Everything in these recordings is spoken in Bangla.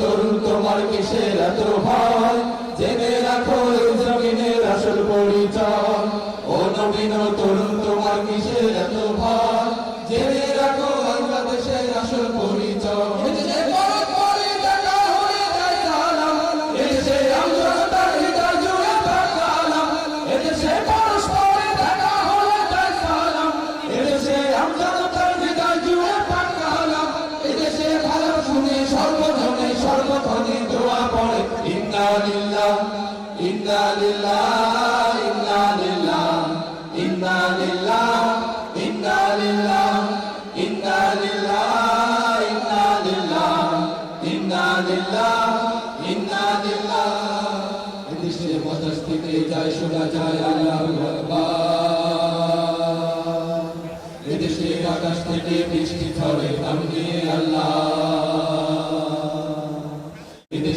তরুণ তোমার কিসের এত ভয়? জেনে রাখো জমিনের আসল পরিচয়। ও নবীন তরুণ তোমার কিসের এত ভয়? জেনে রাখো বাংলাদেশের আসল পরিচয়। এদেশে হয়ে হয়ে সর্বক্ষণে দোয়া পড়ে ইন্না লিল্লাহ ইন্না লিল্লাহ ইন্না লিল্লাহ ইন্না লিল্লাহ ইন্না লিল্লাহ ইন্না লিল্লাহ ইন্না লিল্লাহ ইন্না লিল্লাহ ইন্না লিল্লাহ এদেশের বাতাস যায় শোনা যায় আল্লাহু আকাশ থেকে বৃষ্টি ঝরে নিয়ে আল্লাহ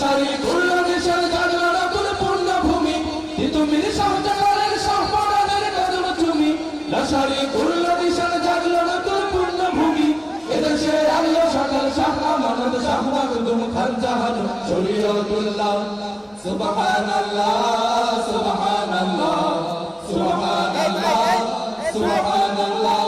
শাড়ি খুলনা দেশের সকাল সুবহানাল্লাহ সুবহানাল্লাহ সুবহানাল্লাহ সুবহানাল্লাহ।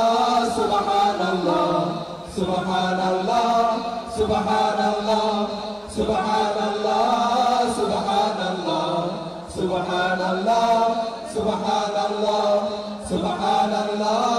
আল্লাহ সুবহান আল্লাহ সুবহান আল্লাহ সুবহান আল্লাহ সুবহান আল্লাহ সুবহান আল্লাহ সুবহান আল্লাহ সুবহান আল্লাহ